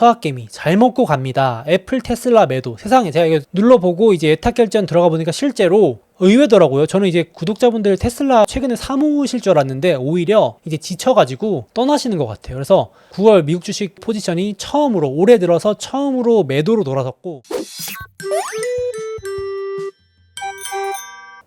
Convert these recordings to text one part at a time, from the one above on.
서학개미 잘 먹고 갑니다. 애플 테슬라 매도. 세상에 제가 이거 눌러보고 이제 예탁 결제한 들어가 보니까 실제로 의외더라고요. 저는 이제 구독자분들 테슬라 최근에 사모으실 줄 알았는데 오히려 이제 지쳐가지고 떠나시는 것 같아요. 그래서 9월 미국 주식 포지션이 처음으로 올해 들어서 처음으로 매도로 돌아섰고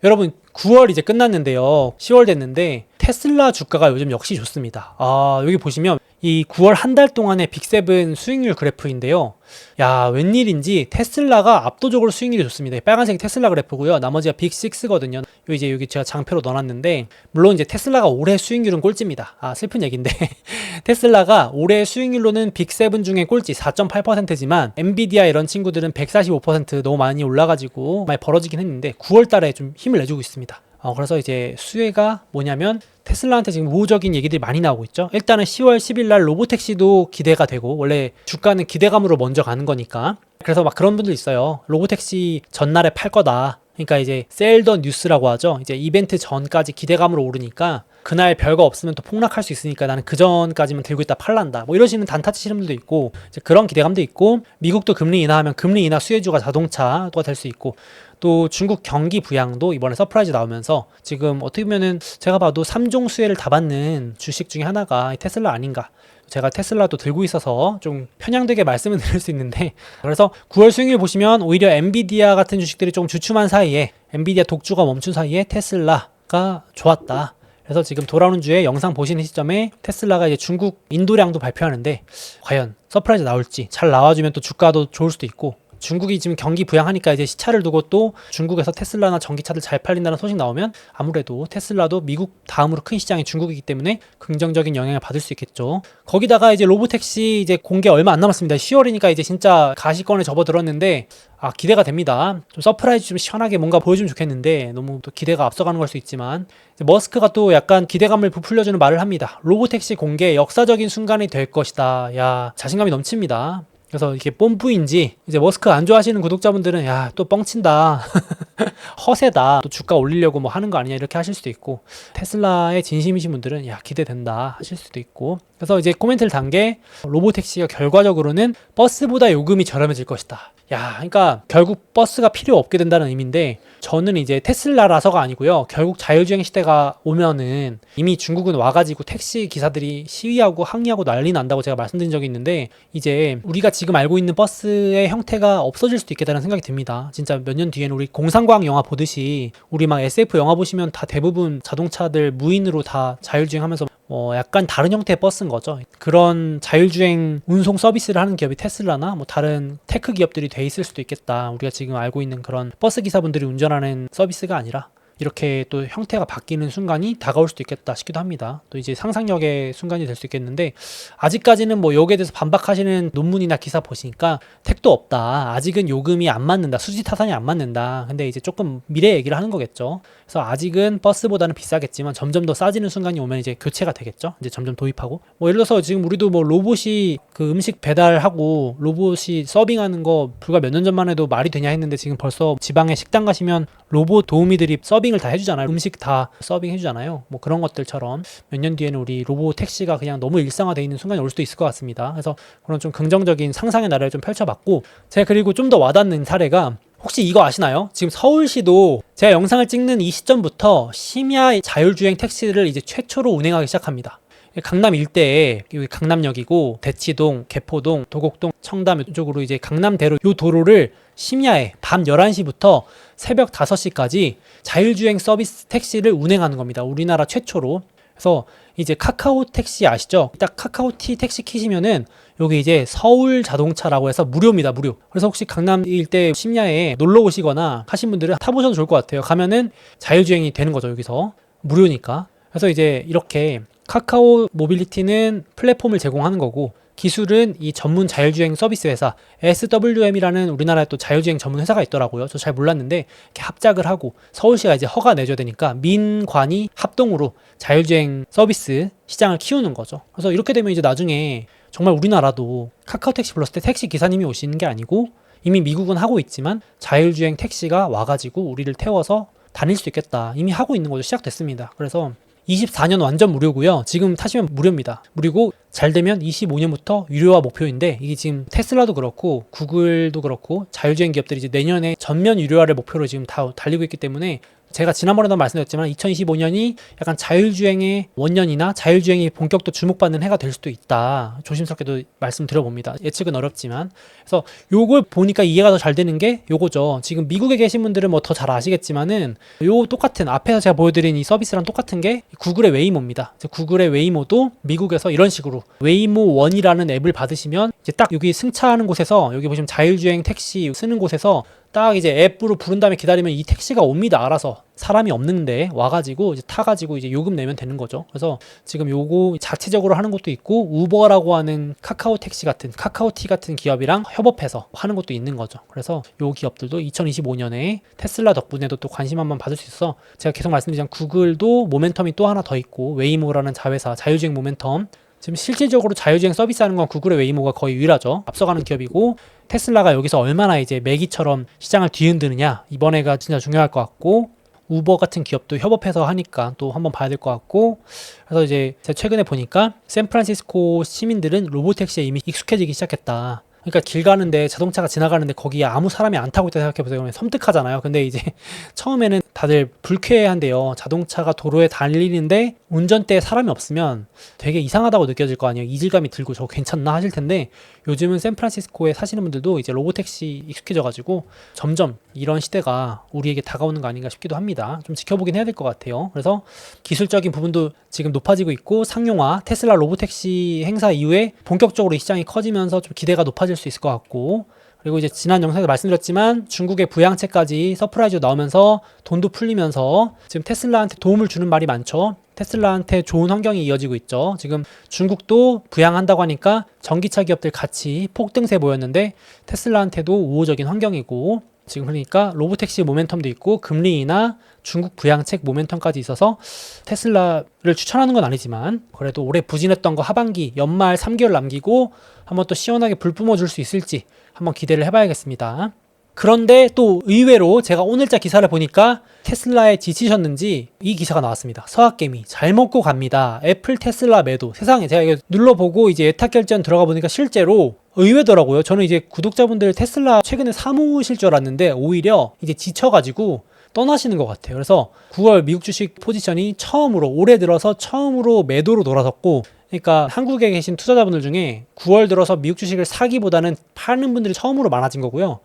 여러분 9월 이제 끝났는데요. 10월 됐는데 테슬라 주가가 요즘 역시 좋습니다. 아 여기 보시면 이 9월 한 달 동안의 빅세븐 수익률 그래프인데요. 야 웬일인지 테슬라가 압도적으로 수익률이 좋습니다. 빨간색 테슬라 그래프고요. 나머지가 빅6거든요. 요 이제 여기 제가 장표로 넣어놨는데 물론 이제 테슬라가 올해 수익률은 꼴찌입니다. 아 슬픈 얘기인데 테슬라가 올해 수익률로는 빅7 중에 꼴찌 4.8%지만 엔비디아 이런 친구들은 145% 너무 많이 올라가지고 많이 벌어지긴 했는데 9월 달에 좀 힘을 내주고 있습니다. 어, 그래서 이제 수혜가 뭐냐면 테슬라한테 지금 우호적인 얘기들이 많이 나오고 있죠. 일단은 10월 10일 날 로보택시도 기대가 되고 원래 주가는 기대감으로 먼저 가는 거니까. 그래서 막 그런 분들 있어요. 로보택시 전날에 팔 거다. 그러니까 이제 셀더 뉴스라고 하죠. 이제 이벤트 전까지 기대감으로 오르니까 그날 별거 없으면 또 폭락할 수 있으니까 나는 그 전까지만 들고 있다 팔란다. 뭐 이러시는 단타 치시는 분들도 있고 그런 기대감도 있고 미국도 금리 인하하면 금리 인하 수혜주가 자동차가 될 수 있고 또 중국 경기 부양도 이번에 서프라이즈 나오면서 지금 어떻게 보면은 제가 봐도 3종 수혜를 다 받는 주식 중에 하나가 테슬라 아닌가. 제가 테슬라도 들고 있어서 좀 편향되게 말씀을 드릴 수 있는데 그래서 9월 수익률 보시면 오히려 엔비디아 같은 주식들이 좀 주춤한 사이에 엔비디아 독주가 멈춘 사이에 테슬라가 좋았다. 그래서 지금 돌아오는 주에 영상 보시는 시점에 테슬라가 이제 중국 인도량도 발표하는데 과연 서프라이즈 나올지 잘 나와주면 또 주가도 좋을 수도 있고 중국이 지금 경기 부양하니까 이제 시차를 두고 또 중국에서 테슬라나 전기차들 잘 팔린다는 소식 나오면 아무래도 테슬라도 미국 다음으로 큰 시장이 중국이기 때문에 긍정적인 영향을 받을 수 있겠죠. 거기다가 이제 로보택시 이제 공개 얼마 안 남았습니다. 10월이니까 이제 진짜 가시권에 접어들었는데 아 기대가 됩니다. 좀 서프라이즈 좀 시원하게 뭔가 보여주면 좋겠는데 너무 또 기대가 앞서가는 걸 수 있지만 머스크가 또 약간 기대감을 부풀려주는 말을 합니다. 로보택시 공개 역사적인 순간이 될 것이다. 야 자신감이 넘칩니다. 그래서 이게 뽐뿌인지 이제 머스크 안 좋아하시는 구독자분들은 야 또 뻥친다. 허세다. 또 주가 올리려고 뭐 하는 거 아니냐 이렇게 하실 수도 있고 테슬라의 진심이신 분들은 야 기대된다 하실 수도 있고 그래서 이제 코멘트를 단 게 로보택시가 결과적으로는 버스보다 요금이 저렴해질 것이다 야 그러니까 결국 버스가 필요 없게 된다는 의미인데 저는 이제 테슬라라서가 아니고요 결국 자율주행 시대가 오면은 이미 중국은 와가지고 택시 기사들이 시위하고 항의하고 난리 난다고 제가 말씀드린 적이 있는데 이제 우리가 지금 알고 있는 버스의 형태가 없어질 수도 있겠다는 생각이 듭니다. 진짜 몇 년 뒤에는 우리 공상과학 영화 보듯이 우리 막 SF 영화 보시면 다 대부분 자동차들 무인으로 다 자율주행하면서 뭐 약간 다른 형태의 버스인 거죠. 그런 자율주행 운송 서비스를 하는 기업이 테슬라나 뭐 다른 테크 기업들이 돼 있을 수도 있겠다. 우리가 지금 알고 있는 그런 버스 기사분들이 운전하는 서비스가 아니라 이렇게 또 형태가 바뀌는 순간이 다가올 수도 있겠다 싶기도 합니다. 또 이제 상상력의 순간이 될 수 있겠는데 아직까지는 뭐 여기에 대해서 반박하시는 논문이나 기사 보시니까 택도 없다. 아직은 요금이 안 맞는다. 수지 타산이 안 맞는다. 근데 이제 조금 미래 얘기를 하는 거겠죠. 그래서 아직은 버스보다는 비싸겠지만 점점 더 싸지는 순간이 오면 이제 교체가 되겠죠. 이제 점점 도입하고 뭐 예를 들어서 지금 우리도 뭐 로봇이 그 음식 배달하고 로봇이 서빙하는 거 불과 몇 년 전만 해도 말이 되냐 했는데 지금 벌써 지방에 식당 가시면 로봇 도우미들이 서빙 을 다 해주잖아요. 음식 다 서빙 해주잖아요. 뭐 그런 것들처럼 몇 년 뒤에는 우리 로봇 택시가 그냥 너무 일상화되어 있는 순간이 올 수도 있을 것 같습니다. 그래서 그런 좀 긍정적인 상상의 나라를 좀 펼쳐봤고 제가 그리고 좀 더 와닿는 사례가 혹시 이거 아시나요? 지금 서울시도 제가 영상을 찍는 이 시점부터 심야 자율주행 택시를 이제 최초로 운행하기 시작합니다. 강남 일대에 여기 강남역이고 대치동, 개포동, 도곡동, 청담 이쪽으로 이제 강남대로 요 도로를 심야에 밤 11시부터 새벽 5시까지 자율주행 서비스 택시를 운행하는 겁니다. 우리나라 최초로. 그래서 이제 카카오 택시 아시죠? 딱 카카오티 택시 키시면은 여기 이제 서울 자동차라고 해서 무료입니다, 무료. 그래서 혹시 강남 일대 심야에 놀러 오시거나 하신 분들은 타보셔도 좋을 것 같아요. 가면은 자율주행이 되는 거죠, 여기서. 무료니까. 그래서 이제 이렇게 카카오 모빌리티는 플랫폼을 제공하는 거고 기술은 이 전문 자율주행 서비스 회사 SWM이라는 우리나라에 또 자율주행 전문 회사가 있더라고요. 저 잘 몰랐는데 이렇게 합작을 하고 서울시가 이제 허가 내줘야 되니까 민관이 합동으로 자율주행 서비스 시장을 키우는 거죠. 그래서 이렇게 되면 이제 나중에 정말 우리나라도 카카오 택시 불렀을 때 택시 기사님이 오시는 게 아니고 이미 미국은 하고 있지만 자율주행 택시가 와가지고 우리를 태워서 다닐 수 있겠다. 이미 하고 있는 거죠. 시작됐습니다. 그래서 24년 완전 무료고요. 지금 타시면 무료입니다. 무료고 잘 되면 25년부터 유료화 목표인데 이게 지금 테슬라도 그렇고 구글도 그렇고 자율주행 기업들이 이제 내년에 전면 유료화를 목표로 지금 다 달리고 있기 때문에 제가 지난번에도 말씀드렸지만 2025년이 약간 자율주행의 원년이나 자율주행이 본격도 주목받는 해가 될 수도 있다. 조심스럽게도 말씀드려봅니다. 예측은 어렵지만. 그래서 요걸 보니까 이해가 더 잘 되는 게 요거죠. 지금 미국에 계신 분들은 뭐 더 잘 아시겠지만은 요 똑같은 앞에서 제가 보여드린 이 서비스랑 똑같은 게 구글의 웨이모입니다. 구글의 웨이모도 미국에서 이런 식으로 웨이모 원이라는 앱을 받으시면 이제 딱 여기 승차하는 곳에서 여기 보시면 자율주행 택시 쓰는 곳에서 딱 이제 앱으로 부른 다음에 기다리면 이 택시가 옵니다. 알아서 사람이 없는데 와가지고 이제 타가지고 이제 요금 내면 되는 거죠. 그래서 지금 요거 자체적으로 하는 것도 있고 우버라고 하는 카카오 택시 같은 카카오티 같은 기업이랑 협업해서 하는 것도 있는 거죠. 그래서 요 기업들도 2025년에 테슬라 덕분에도 또 관심 한번 받을 수 있어 제가 계속 말씀드리지만 구글도 모멘텀이 또 하나 더 있고 웨이모라는 자회사 자율주행 모멘텀 지금 실질적으로 자율주행 서비스하는 건 구글의 웨이모가 거의 유일하죠. 앞서가는 기업이고 테슬라가 여기서 얼마나 이제 매기처럼 시장을 뒤흔드느냐 이번에가 진짜 중요할 것 같고 우버 같은 기업도 협업해서 하니까 또 한번 봐야 될 것 같고 그래서 이제 제가 최근에 보니까 샌프란시스코 시민들은 로보택시에 이미 익숙해지기 시작했다. 그러니까 길 가는데 자동차가 지나가는데 거기에 아무 사람이 안 타고 있다 생각해 보세요. 그러면 섬뜩하잖아요. 근데 이제 처음에는 다들 불쾌해한대요. 자동차가 도로에 달리는데 운전대에 사람이 없으면 되게 이상하다고 느껴질 거 아니에요. 이질감이 들고 저 괜찮나 하실 텐데 요즘은 샌프란시스코에 사시는 분들도 이제 로보택시 익숙해져가지고 점점 이런 시대가 우리에게 다가오는 거 아닌가 싶기도 합니다. 좀 지켜보긴 해야 될 것 같아요. 그래서 기술적인 부분도 지금 높아지고 있고 상용화 테슬라 로보택시 행사 이후에 본격적으로 이 시장이 커지면서 좀 기대가 높아질 수 있을 것 같고 그리고 이제 지난 영상에서 말씀드렸지만 중국의 부양책까지 서프라이즈로 나오면서 돈도 풀리면서 지금 테슬라한테 도움을 주는 말이 많죠. 테슬라한테 좋은 환경이 이어지고 있죠. 지금 중국도 부양한다고 하니까 전기차 기업들 같이 폭등세 보였는데 테슬라한테도 우호적인 환경이고 지금 그러니까 로보택시 모멘텀도 있고 금리나 중국 부양책 모멘텀까지 있어서 테슬라를 추천하는 건 아니지만 그래도 올해 부진했던 거 하반기 연말 3개월 남기고 한번 또 시원하게 불 뿜어줄 수 있을지 한번 기대를 해봐야겠습니다. 그런데 또 의외로 제가 오늘자 기사를 보니까 테슬라에 지치셨는지 이 기사가 나왔습니다. 서학개미 잘 먹고 갑니다. 애플 테슬라 매도. 세상에 제가 이거 눌러보고 이제 예탁 결제한 들어가 보니까 실제로 의외더라고요. 저는 이제 구독자분들 테슬라 최근에 사모실 줄 알았는데 오히려 이제 지쳐가지고 떠나시는 것 같아요. 그래서 9월 미국 주식 포지션이 처음으로 올해 들어서 처음으로 매도로 돌아섰고 그러니까 한국에 계신 투자자분들 중에 9월 들어서 미국 주식을 사기보다는 파는 분들이 처음으로 많아진 거고요.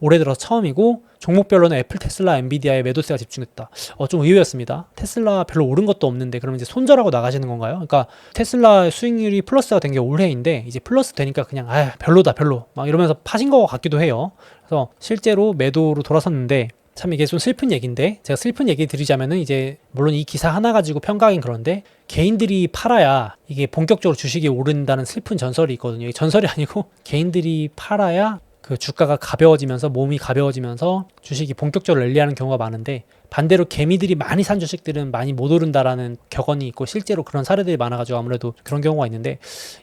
올해 들어서 처음이고 종목별로는 애플, 테슬라, 엔비디아의 매도세가 집중했다. 어, 좀 의외였습니다. 테슬라 별로 오른 것도 없는데 그러면 이제 손절하고 나가시는 건가요? 그러니까 테슬라 수익률이 플러스가 된 게 올해인데 이제 플러스 되니까 그냥 아 별로다 별로 막 이러면서 파신 것 같기도 해요. 그래서 실제로 매도로 돌아섰는데 참 이게 좀 슬픈 얘기인데 제가 슬픈 얘기 드리자면은 이제 물론 이 기사 하나 가지고 평가하긴 그런데 개인들이 팔아야 이게 본격적으로 주식이 오른다는 슬픈 전설이 있거든요. 전설이 아니고 개인들이 팔아야 그 주가가 가벼워지면서 몸이 가벼워지면서 주식이 본격적으로 랠리하는 경우가 많은데 반대로 개미들이 많이 산 주식들은 많이 못 오른다라는 격언이 있고 실제로 그런 사례들이 많아가지고 아무래도 그런 경우가 있는데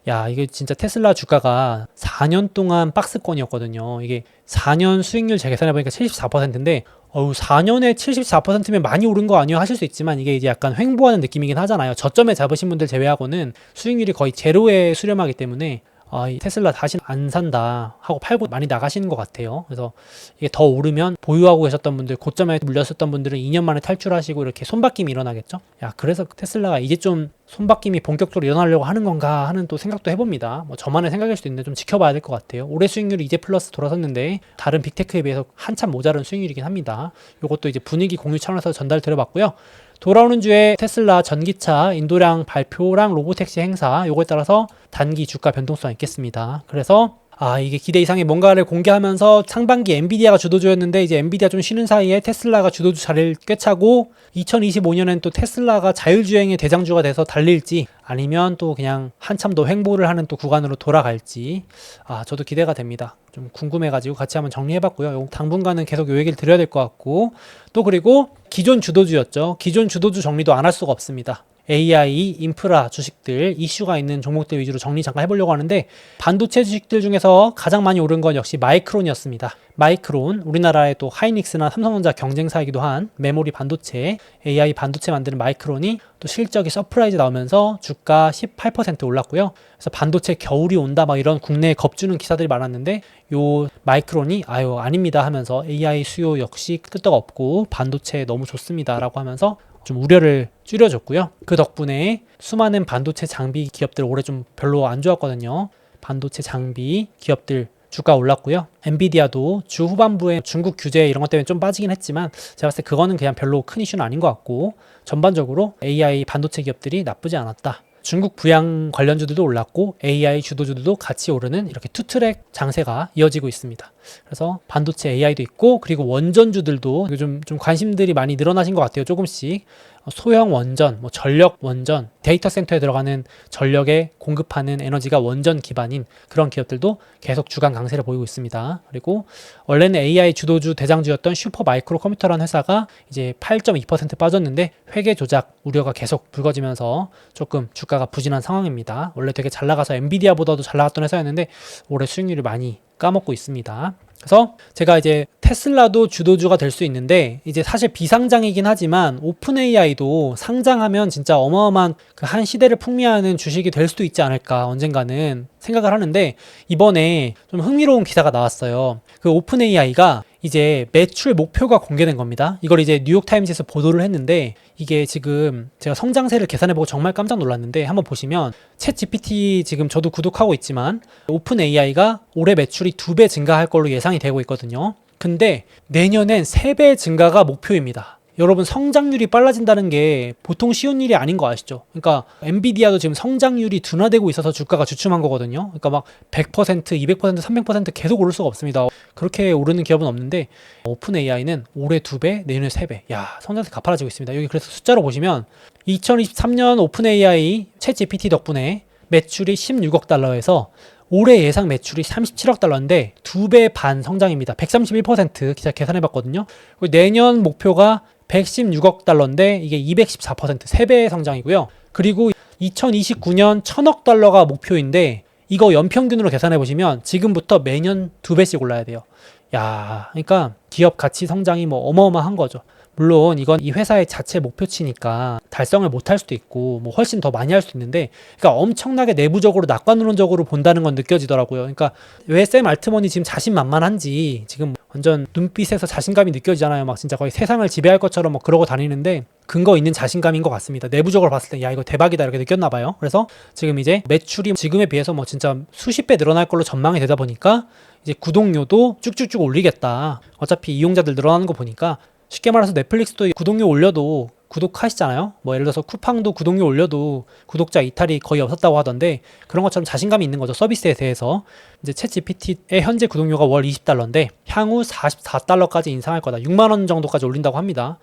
야 이게 진짜 테슬라 주가가 4년 동안 박스권이었거든요. 이게 4년 수익률 재계산해 보니까 74%인데 어우 4년에 74%면 많이 오른 거 아니에요 하실 수 있지만 이게 이제 약간 횡보하는 느낌이긴 하잖아요. 저점에 잡으신 분들 제외하고는 수익률이 거의 제로에 수렴하기 때문에 아, 이 테슬라 다시 안 산다 하고 팔고 많이 나가시는 것 같아요. 그래서 이게 더 오르면 보유하고 계셨던 분들, 고점에 물렸었던 분들은 2년 만에 탈출하시고 이렇게 손바뀜이 일어나겠죠. 야, 그래서 테슬라가 이제 좀 손바뀜이 본격적으로 일어나려고 하는 건가 하는 또 생각도 해봅니다. 뭐 저만의 생각일 수도 있는데 좀 지켜봐야 될 것 같아요. 올해 수익률이 이제 플러스 돌아섰는데 다른 빅테크에 비해서 한참 모자른 수익률이긴 합니다. 이것도 이제 분위기 공유 차원에서 전달 드려봤고요. 돌아오는 주에 테슬라 전기차 인도량 발표랑 로보택시 행사 요거에 따라서 단기 주가 변동성 있겠습니다. 그래서 아 이게 기대 이상의 뭔가를 공개하면서 상반기 엔비디아가 주도주였는데 이제 엔비디아 좀 쉬는 사이에 테슬라가 주도주 자리를 꿰차고 2025년엔 또 테슬라가 자율주행의 대장주가 돼서 달릴지 아니면 또 그냥 한참 더 횡보를 하는 또 구간으로 돌아갈지 아 저도 기대가 됩니다. 좀 궁금해가지고 같이 한번 정리해봤고요. 당분간은 계속 요 얘기를 드려야 될 것 같고 또 그리고 기존 주도주였죠. 기존 주도주 정리도 안 할 수가 없습니다. AI, 인프라 주식들, 이슈가 있는 종목들 위주로 정리 잠깐 해보려고 하는데 반도체 주식들 중에서 가장 많이 오른 건 역시 마이크론이었습니다. 마이크론, 우리나라의 또 하이닉스나 삼성전자 경쟁사이기도 한 메모리 반도체, AI 반도체 만드는 마이크론이 또 실적이 서프라이즈 나오면서 주가 18% 올랐고요. 그래서 반도체 겨울이 온다 막 이런 국내에 겁주는 기사들이 많았는데 요 마이크론이 아유 아닙니다 하면서 AI 수요 역시 끄떡없고 반도체 너무 좋습니다라고 하면서 좀 우려를 줄여줬고요. 그 덕분에 수많은 반도체 장비 기업들 올해 좀 별로 안 좋았거든요. 반도체 장비 기업들 주가 올랐고요. 엔비디아도 주 후반부에 중국 규제 이런 것 때문에 좀 빠지긴 했지만 제가 봤을 때 그거는 그냥 별로 큰 이슈는 아닌 것 같고 전반적으로 AI 반도체 기업들이 나쁘지 않았다. 중국 부양 관련주들도 올랐고 AI 주도주들도 같이 오르는 이렇게 투트랙 장세가 이어지고 있습니다. 그래서 반도체 AI도 있고 그리고 원전주들도 요즘 좀 관심들이 많이 늘어나신 것 같아요. 조금씩 소형 원전, 뭐 전력 원전, 데이터 센터에 들어가는 전력에 공급하는 에너지가 원전 기반인 그런 기업들도 계속 주간 강세를 보이고 있습니다. 그리고 원래는 AI 주도주 대장주였던 슈퍼 마이크로 컴퓨터라는 회사가 이제 8.2% 빠졌는데 회계 조작 우려가 계속 불거지면서 조금 주가가 부진한 상황입니다. 원래 되게 잘 나가서 엔비디아보다도 잘 나갔던 회사였는데 올해 수익률이 많이 까먹고 있습니다. 그래서 제가 이제 테슬라도 주도주가 될 수 있는데 이제 사실 비상장이긴 하지만 오픈 AI도 상장하면 진짜 어마어마한 그 한 시대를 풍미하는 주식이 될 수도 있지 않을까 언젠가는 생각을 하는데 이번에 좀 흥미로운 기사가 나왔어요. 그 오픈 AI가 이제 매출 목표가 공개된 겁니다. 이걸 이제 뉴욕 타임즈에서 보도를 했는데 이게 지금 제가 성장세를 계산해보고 정말 깜짝 놀랐는데 한번 보시면 챗 GPT 지금 저도 구독하고 있지만 오픈 AI가 올해 매출이 두 배 증가할 걸로 예상이 되고 있거든요. 근데 내년엔 세 배 증가가 목표입니다. 여러분 성장률이 빨라진다는 게 보통 쉬운 일이 아닌 거 아시죠? 그러니까 엔비디아도 지금 성장률이 둔화되고 있어서 주가가 주춤한 거거든요. 그러니까 막 100%, 200%, 300% 계속 오를 수가 없습니다. 그렇게 오르는 기업은 없는데 오픈 AI는 올해 두 배, 내년에 세 배. 야, 성장세 가파라지고 있습니다. 여기 그래서 숫자로 보시면 2023년 오픈 AI 챗 GPT 덕분에 매출이 16억 달러에서 올해 예상 매출이 37억 달러인데 두 배 반 성장입니다. 131% 기자 계산해 봤거든요. 내년 목표가 116억 달러인데 이게 214% 3배의 성장이고요. 그리고 2029년 1000억 달러가 목표인데 이거 연평균으로 계산해 보시면 지금부터 매년 두 배씩 올라야 돼요. 야, 그러니까 기업 가치 성장이 뭐 어마어마한 거죠. 물론 이건 이 회사의 자체 목표치니까 달성을 못할 수도 있고 뭐 훨씬 더 많이 할 수 있는데 그러니까 엄청나게 내부적으로 낙관론적으로 본다는 건 느껴지더라고요. 그러니까 왜 샘 알트먼이 지금 자신만만한지 지금 완전 눈빛에서 자신감이 느껴지잖아요. 막 진짜 거의 세상을 지배할 것처럼 막 그러고 다니는데 근거 있는 자신감인 것 같습니다. 내부적으로 봤을 때 야 이거 대박이다 이렇게 느꼈나 봐요. 그래서 지금 이제 매출이 지금에 비해서 뭐 진짜 수십 배 늘어날 걸로 전망이 되다 보니까 이제 구독료도 쭉쭉쭉 올리겠다. 어차피 이용자들 늘어나는 거 보니까 쉽게 말해서 넷플릭스도 구독료 올려도 구독하시잖아요. 뭐 예를 들어서 쿠팡도 구독료 올려도 구독자 이탈이 거의 없었다고 하던데 그런 것처럼 자신감이 있는 거죠. 서비스에 대해서. 이제 챗 GPT의 현재 구독료가 월 20달러인데 향후 44달러까지 인상할 거다. 6만 원 정도까지 올린다고 합니다.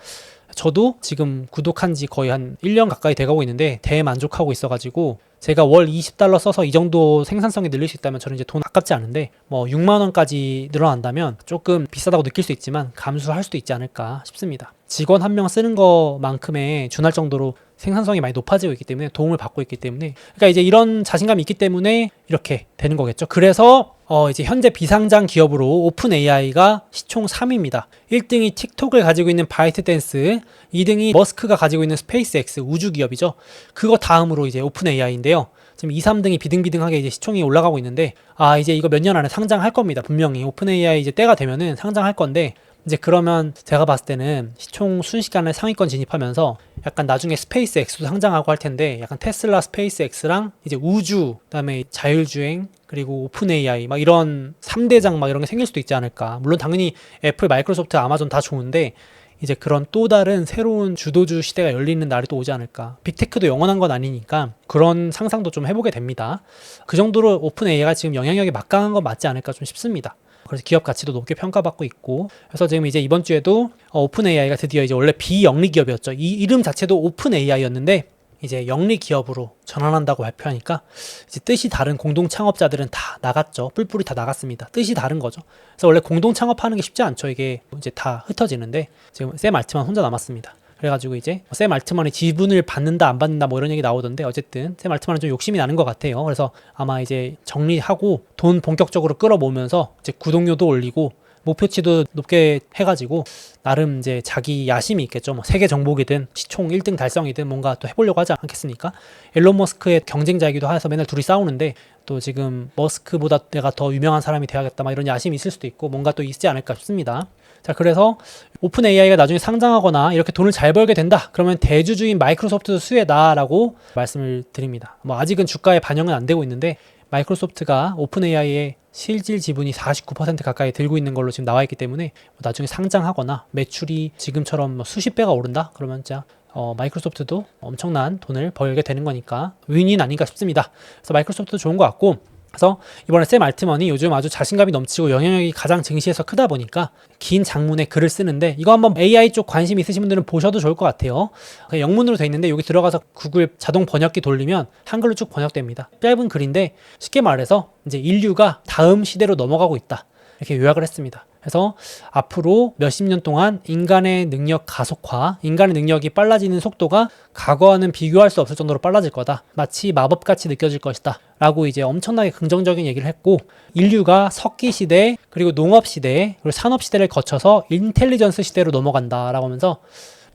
저도 지금 구독한 지 거의 한 1년 가까이 돼가고 있는데 대만족하고 있어가지고 제가 월 20달러 써서 이 정도 생산성이 늘릴 수 있다면 저는 이제 돈 아깝지 않은데 뭐 6만 원까지 늘어난다면 조금 비싸다고 느낄 수 있지만 감수할 수도 있지 않을까 싶습니다. 직원 한 명 쓰는 것만큼의 준할 정도로 생산성이 많이 높아지고 있기 때문에 도움을 받고 있기 때문에 그러니까 이제 이런 자신감이 있기 때문에 이렇게 되는 거겠죠. 그래서 어 이제 현재 비상장 기업으로 오픈 AI가 시총 3위입니다. 1등이 틱톡을 가지고 있는 바이트 댄스, 2등이 머스크가 가지고 있는 스페이스X 우주 기업이죠. 그거 다음으로 이제 오픈 AI인데요. 지금 2, 3등이 비등비등하게 이제 시총이 올라가고 있는데 아 이제 이거 몇 년 안에 상장할 겁니다. 분명히 오픈 AI 이제 때가 되면은 상장할 건데 이제 그러면 제가 봤을 때는 시총 순식간에 상위권 진입하면서 약간 나중에 스페이스 X도 상장하고 할 텐데 약간 테슬라 스페이스 X랑 이제 우주 그다음에 자율주행 그리고 오픈 AI 막 이런 3대장 막 이런 게 생길 수도 있지 않을까. 물론 당연히 애플, 마이크로소프트, 아마존 다 좋은데 이제 그런 또 다른 새로운 주도주 시대가 열리는 날이 또 오지 않을까. 빅테크도 영원한 건 아니니까 그런 상상도 좀 해보게 됩니다. 그 정도로 오픈 AI가 지금 영향력이 막강한 건 맞지 않을까 좀 싶습니다. 그래서 기업 가치도 높게 평가받고 있고 그래서 지금 이제 이번 주에도 어, 오픈 AI가 드디어 이제 원래 비영리 기업이었죠. 이 이름 자체도 오픈 AI였는데 이제 영리 기업으로 전환한다고 발표하니까 이제 뜻이 다른 공동 창업자들은 다 나갔죠. 뿔뿔이 다 나갔습니다. 뜻이 다른 거죠. 그래서 원래 공동 창업하는 게 쉽지 않죠. 이게 이제 다 흩어지는데 지금 샘 알트만 혼자 남았습니다. 그래가지고 이제 샘 알트만이 지분을 받는다 안 받는다 뭐 이런 얘기 나오던데 어쨌든 샘 알트만은 좀 욕심이 나는 것 같아요. 그래서 아마 이제 정리하고 돈 본격적으로 끌어모으면서 이제 구독료도 올리고 목표치도 높게 해가지고 나름 이제 자기 야심이 있겠죠. 뭐 세계 정복이든 시총 1등 달성이든 뭔가 또 해보려고 하지 않겠습니까? 일론 머스크의 경쟁자이기도 해서 맨날 둘이 싸우는데 또 지금 머스크보다 내가 더 유명한 사람이 돼야겠다 막 이런 야심이 있을 수도 있고 뭔가 또 있지 않을까 싶습니다. 자 그래서 오픈 AI가 나중에 상장하거나 이렇게 돈을 잘 벌게 된다 그러면 대주주인 마이크로소프트도 수혜다라고 말씀을 드립니다. 뭐 아직은 주가에 반영은 안 되고 있는데 마이크로소프트가 오픈 AI의 실질 지분이 49% 가까이 들고 있는 걸로 지금 나와 있기 때문에 뭐 나중에 상장하거나 매출이 지금처럼 뭐 수십 배가 오른다 그러면 진짜 어, 마이크로소프트도 엄청난 돈을 벌게 되는 거니까 윈인 아닌가 싶습니다. 그래서 마이크로소프트도 좋은 것 같고 그래서 이번에 샘 알트먼이 요즘 아주 자신감이 넘치고 영향력이 가장 증시에서 크다 보니까 긴 장문의 글을 쓰는데 이거 한번 AI 쪽 관심 있으신 분들은 보셔도 좋을 것 같아요. 그냥 영문으로 돼 있는데 여기 들어가서 구글 자동 번역기 돌리면 한글로 쭉 번역됩니다. 짧은 글인데 쉽게 말해서 이제 인류가 다음 시대로 넘어가고 있다. 이렇게 요약을 했습니다. 그래서 앞으로 몇십 년 동안 인간의 능력 가속화, 인간의 능력이 빨라지는 속도가 과거와는 비교할 수 없을 정도로 빨라질 거다. 마치 마법같이 느껴질 것이다. 라고 이제 엄청나게 긍정적인 얘기를 했고, 인류가 석기 시대, 그리고 농업 시대, 그리고 산업 시대를 거쳐서 인텔리전스 시대로 넘어간다 라고 하면서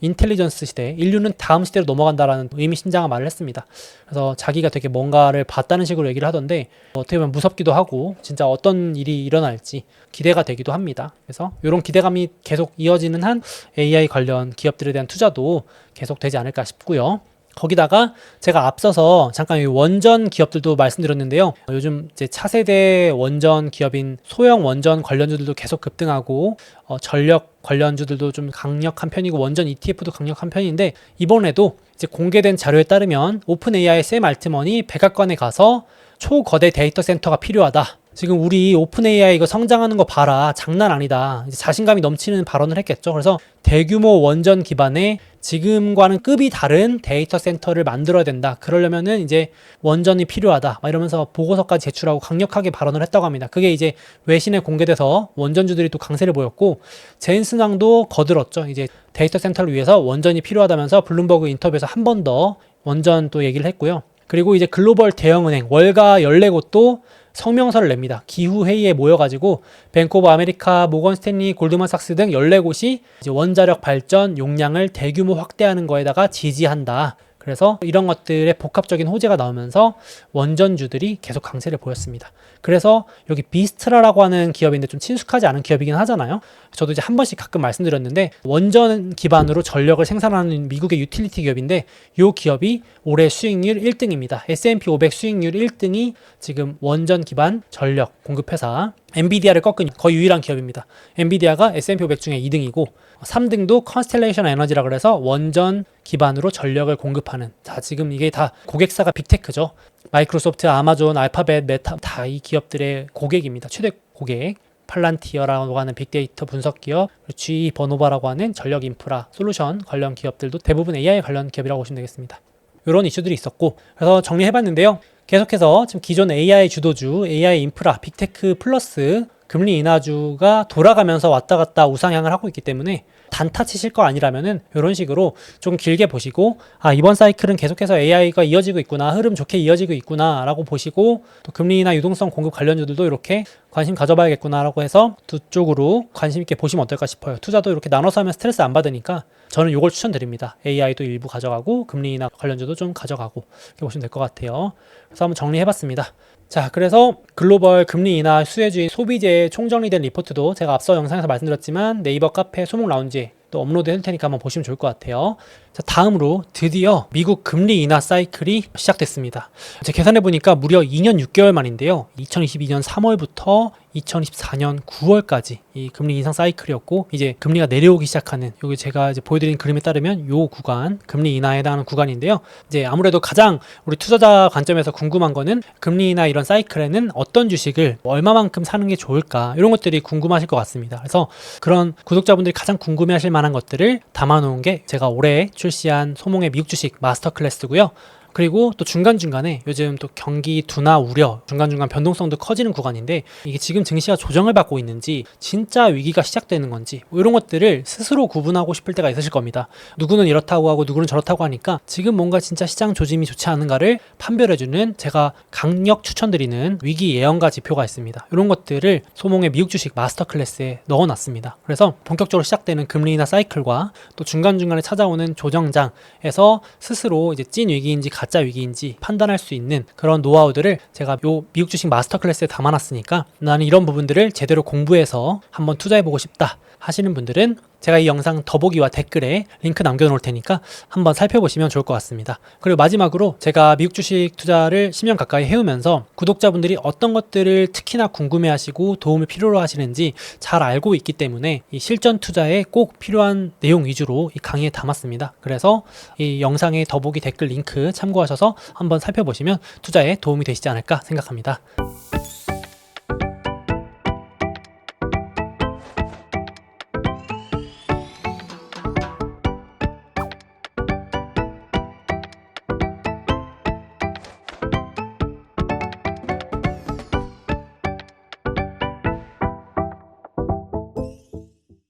인텔리전스 시대, 인류는 다음 시대로 넘어간다라는 의미심장한 말을 했습니다. 그래서 자기가 되게 뭔가를 봤다는 식으로 얘기를 하던데 어떻게 보면 무섭기도 하고 진짜 어떤 일이 일어날지 기대가 되기도 합니다. 그래서 이런 기대감이 계속 이어지는 한 AI 관련 기업들에 대한 투자도 계속 되지 않을까 싶고요. 거기다가 제가 앞서서 잠깐 이 원전 기업들도 말씀드렸는데요. 요즘 이제 차세대 원전 기업인 소형 원전 관련주들도 계속 급등하고 어, 전력 관련주들도 좀 강력한 편이고 원전 ETF도 강력한 편인데 이번에도 이제 공개된 자료에 따르면 오픈 AI 샘 알트먼이 백악관에 가서 초거대 데이터 센터가 필요하다. 지금 우리 오픈 AI 이거 성장하는 거 봐라. 장난 아니다. 자신감이 넘치는 발언을 했겠죠. 그래서 대규모 원전 기반의 지금과는 급이 다른 데이터 센터를 만들어야 된다. 그러려면은 이제 원전이 필요하다. 막 이러면서 보고서까지 제출하고 강력하게 발언을 했다고 합니다. 그게 이제 외신에 공개돼서 원전주들이 또 강세를 보였고 제인스낭도 거들었죠. 이제 데이터 센터를 위해서 원전이 필요하다면서 블룸버그 인터뷰에서 한 번 더 원전 또 얘기를 했고요. 그리고 이제 글로벌 대형은행 월가 14곳도 성명서를 냅니다. 기후 회의에 모여가지고 오브 아메리카, 모건 스탠리, 골드만삭스 등 14곳이 이제 원자력 발전 용량을 대규모 확대하는 거에다가 지지한다. 그래서 이런 것들의 복합적인 호재가 나오면서 원전주들이 계속 강세를 보였습니다. 그래서 여기 비스트라라고 하는 기업인데 좀 친숙하지 않은 기업이긴 하잖아요. 저도 이제 한 번씩 가끔 말씀드렸는데 원전 기반으로 전력을 생산하는 미국의 유틸리티 기업인데 이 기업이 올해 수익률 1등입니다. S&P 500 수익률 1등이 지금 원전 기반 전력 공급 회사 엔비디아를 꺾은 거의 유일한 기업입니다. 엔비디아가 S&P 500 중에 2등이고 3등도 컨스텔레이션 에너지라 그래서 원전 기반으로 전력을 공급하는 자 지금 이게 다 고객사가 빅테크죠. 마이크로소프트, 아마존, 알파벳, 메타 다 이 기업들의 고객입니다. 최대 고객. 팔란티어라고 하는 빅데이터 분석 기업, GE 버노바라고 하는 전력 인프라 솔루션 관련 기업들도 대부분 AI 관련 기업이라고 보시면 되겠습니다. 이런 이슈들이 있었고 그래서 정리해봤는데요. 계속해서 지금 기존 AI 주도주, AI 인프라, 빅테크 플러스 금리 인하주가 돌아가면서 왔다 갔다 우상향을 하고 있기 때문에 단타 치실 거 아니라면은 이런 식으로 좀 길게 보시고 아 이번 사이클은 계속해서 AI가 이어지고 있구나 흐름 좋게 이어지고 있구나라고 보시고 또 금리나 유동성 공급 관련주들도 이렇게 관심 가져봐야겠구나라고 해서 두 쪽으로 관심 있게 보시면 어떨까 싶어요. 투자도 이렇게 나눠서 하면 스트레스 안 받으니까 저는 이걸 추천드립니다. AI도 일부 가져가고 금리나 관련주도 좀 가져가고 이렇게 보시면 될 것 같아요. 그래서 한번 정리해봤습니다. 자, 그래서 글로벌 금리 인하 수혜주의 소비재에 총정리된 리포트도 제가 앞서 영상에서 말씀드렸지만 네이버 카페 소목 라운지에 또 업로드 해둘 테니까 한번 보시면 좋을 것 같아요. 자, 다음으로 드디어 미국 금리 인하 사이클이 시작됐습니다. 제가 계산해 보니까 무려 2년 6개월 만인데요. 2022년 3월부터 2024년 9월까지 이 금리 인상 사이클이었고 이제 금리가 내려오기 시작하는 여기 제가 이제 보여드린 그림에 따르면 요 구간 금리 인하에 해당하는 구간인데요. 이제 아무래도 가장 우리 투자자 관점에서 궁금한 거는 금리 인하 이런 사이클에는 어떤 주식을 얼마만큼 사는 게 좋을까 이런 것들이 궁금하실 것 같습니다. 그래서 그런 구독자분들이 가장 궁금해하실 만한 것들을 담아놓은 게 제가 올해 출시한 소몽의 미국 주식 마스터 클래스고요. 그리고 또 중간중간에 요즘 또 경기 둔화 우려, 중간중간 변동성도 커지는 구간인데 이게 지금 증시가 조정을 받고 있는지 진짜 위기가 시작되는 건지 뭐 이런 것들을 스스로 구분하고 싶을 때가 있으실 겁니다. 누구는 이렇다고 하고 누구는 저렇다고 하니까 지금 뭔가 진짜 시장 조짐이 좋지 않은가를 판별해주는 제가 강력 추천드리는 위기 예언가 지표가 있습니다. 이런 것들을 소몽의 미국 주식 마스터 클래스에 넣어놨습니다. 그래서 본격적으로 시작되는 금리나 사이클과 또 중간중간에 찾아오는 조정장에서 스스로 이제 찐 위기인지 가짜 위기인지 판단할 수 있는 그런 노하우들을 제가 요 미국 주식 마스터 클래스에 담아놨으니까 나는 이런 부분들을 제대로 공부해서 한번 투자해보고 싶다 하시는 분들은 제가 이 영상 더보기와 댓글에 링크 남겨놓을 테니까 한번 살펴보시면 좋을 것 같습니다. 그리고 마지막으로 제가 미국 주식 투자를 10년 가까이 해오면서 구독자분들이 어떤 것들을 특히나 궁금해하시고 도움을 필요로 하시는지 잘 알고 있기 때문에 이 실전 투자에 꼭 필요한 내용 위주로 이 강의에 담았습니다. 그래서 이 영상의 더보기 댓글 링크 참고하셔서 한번 살펴보시면 투자에 도움이 되시지 않을까 생각합니다.